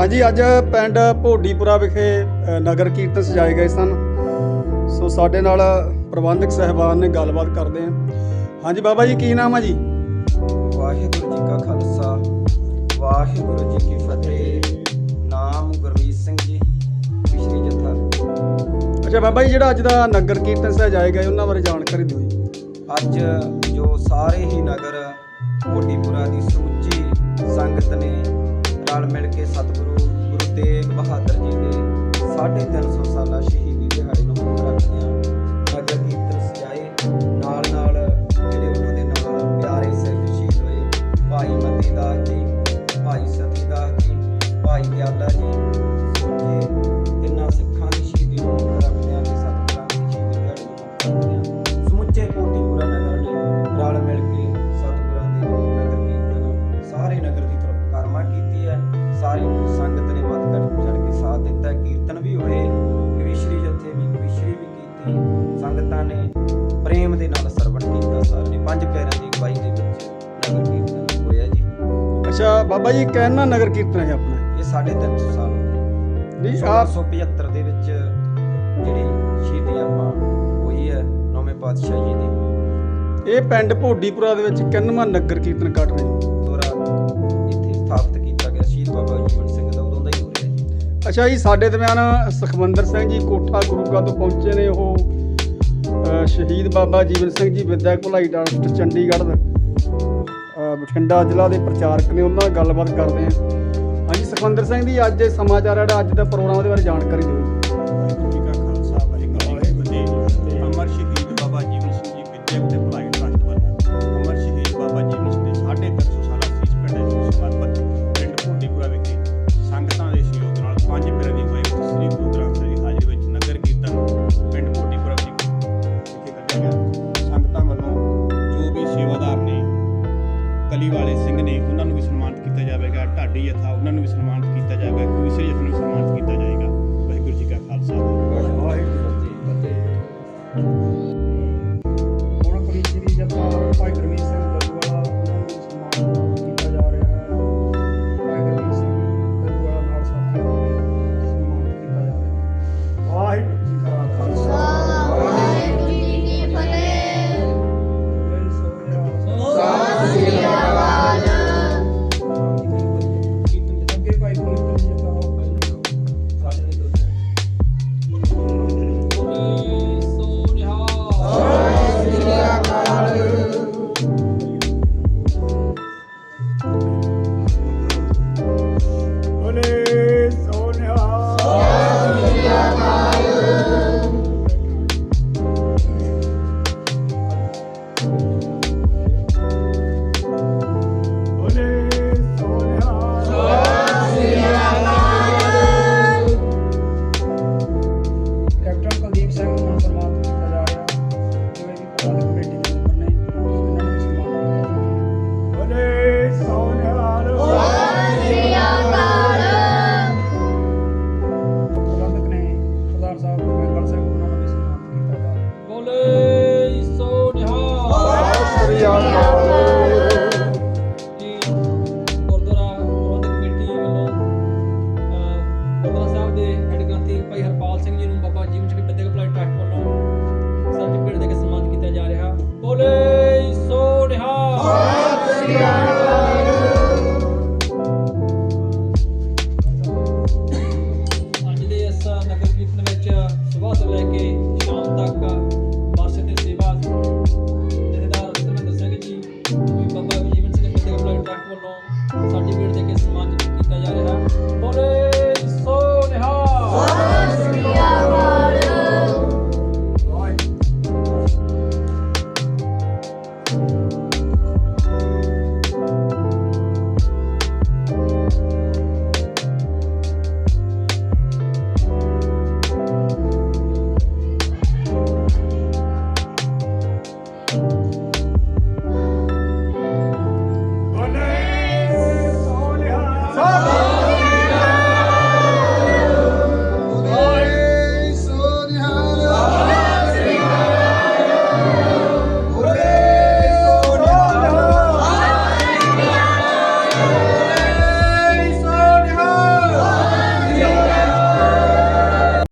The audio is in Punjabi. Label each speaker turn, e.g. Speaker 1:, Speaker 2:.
Speaker 1: ਹਾਂਜੀ ਅੱਜ ਪਿੰਡ ਭੋਡੀਪੁਰਾ ਵਿਖੇ ਨਗਰ ਕੀਰਤਨ ਸਜਾਏ ਗਏ ਸਨ। ਸੋ ਸਾਡੇ ਨਾਲ ਪ੍ਰਬੰਧਕ ਸਹਿਬਾਨ ਨੇ ਗੱਲਬਾਤ ਕਰਦੇ ਹਾਂ। ਹਾਂਜੀ ਬਾਬਾ ਜੀ ਕੀ ਨਾਮ ਆ ਜੀ?
Speaker 2: ਵਾਹਿਗੁਰੂ ਜੀ ਕਾ ਖਾਲਸਾ ਵਾਹਿਗੁਰੂ ਜੀ ਕੀ ਫਤਿਹ। ਨਾਮ ਗੁਰਮੀਤ ਸਿੰਘ ਜੀ ਪਿਛਲੀ ਜਥਾ।
Speaker 1: ਅੱਛਾ ਬਾਬਾ ਜੀ ਜਿਹੜਾ ਅੱਜ ਦਾ ਨਗਰ ਕੀਰਤਨ ਸਜਾਏ ਗਏ ਉਹਨਾਂ ਬਾਰੇ ਜਾਣਕਾਰੀ ਦਿਓ ਜੀ।
Speaker 2: ਅੱਜ ਜੋ ਸਾਰੇ ਹੀ ਨਗਰ ਕੋਟੀਪੁਰਾ ਦੀ ਸਮੁੱਚੀ ਸੰਗਤ ਨੇ ਰਲ ਮਿਲ ਕੇ ਸਤਿਗੁਰੂ ਗੁਰੂ ਤੇਗ ਬਹਾਦਰ ਜੀ ਦੇ 350 ਸਾਲਾ ਸ਼ਹੀਦ
Speaker 1: ਬਾਬਾ ਜੀ ਕਹਿਣਾ ਨਗਰ ਕੀਰਤਨ ਹੈ ਆਪਣਾ।
Speaker 2: ਇਹ ਸਾਢੇ ਤਿੰਨ ਸੌ ਸਾਲ
Speaker 1: ਆਪ
Speaker 2: 1675 ਦੇ ਵਿੱਚ ਜਿਹੜੀ ਸ਼ਹੀਦੀ ਆਪਾਂ ਹੋਈ ਹੈ ਨੌਵੇਂ ਪਾਤਸ਼ਾਹ ਜੀ ਦੀ।
Speaker 1: ਇਹ ਪਿੰਡ ਭੋਡੀਪੁਰਾ ਦੇ ਵਿੱਚ ਕਿੰਨਵਾਂ ਨਗਰ ਕੀਰਤਨ ਕੱਢ ਰਹੇ ਹੋ
Speaker 2: ਦੁਆਰਾ ਇੱਥੇ ਸਥਾਪਿਤ ਕੀਤਾ ਗਿਆ ਸ਼ਹੀਦ ਬਾਬਾ ਜੀਵਨ ਸਿੰਘ ਦਾ ਉਦੋਂ ਦਾ ਹੀ ਹੋ ਰਿਹਾ ਜੀ।
Speaker 1: ਅੱਛਾ ਜੀ ਸਾਡੇ ਦਰਮਿਆਨ ਸੁਖਮੰਦਰ ਸਿੰਘ ਜੀ ਕੋਠਾ ਗੁਰੂਗਾ ਤੋਂ ਪਹੁੰਚੇ ਨੇ ਉਹ ਸ਼ਹੀਦ ਬਾਬਾ ਜੀਵਨ ਸਿੰਘ ਜੀ ਵਿਦਿਅਕ ਭਲਾਈ ਟਰਸਟ ਚੰਡੀਗੜ੍ਹ ਦਾ ਬਠਿੰਡਾ ਜ਼ਿਲ੍ਹਾ ਦੇ ਪ੍ਰਚਾਰਕ ਨੇ ਉਹਨਾਂ ਨਾਲ ਗੱਲਬਾਤ ਕਰਦੇ ਹਾਂ। ਹਾਂਜੀ ਸੁਖਮੰਦਰ ਸਿੰਘ ਦੀ ਅੱਜ ਦੇ ਸਮਾਚਾਰ ਜਿਹੜਾ ਅੱਜ ਦਾ ਪ੍ਰੋਗਰਾਮ ਦੇ ਬਾਰੇ ਜਾਣਕਾਰੀ ਦਿਓ
Speaker 3: ਕਲੀ ਵਾਲੇ ਸਿੰਘ ਨੇ ਉਹਨਾਂ ਨੂੰ ਵੀ ਸਨਮਾਨਿਤ ਕੀਤਾ ਜਾਵੇਗਾ, ਢਾਡੀ ਜਥਾ ਉਹਨਾਂ ਨੂੰ ਵੀ ਸਨਮਾਨਿਤ ਕੀਤਾ ਜਾਵੇਗਾ ਕਵੀਸ਼ਰ ਜਥਾ ਨੂੰ ਸਨਮਾਨਿਤ ਕੀਤਾ ਜਾਏਗਾ। ਵਾਹਿਗੁਰੂ ਜੀ ਕਾ ਖਾਲਸਾ।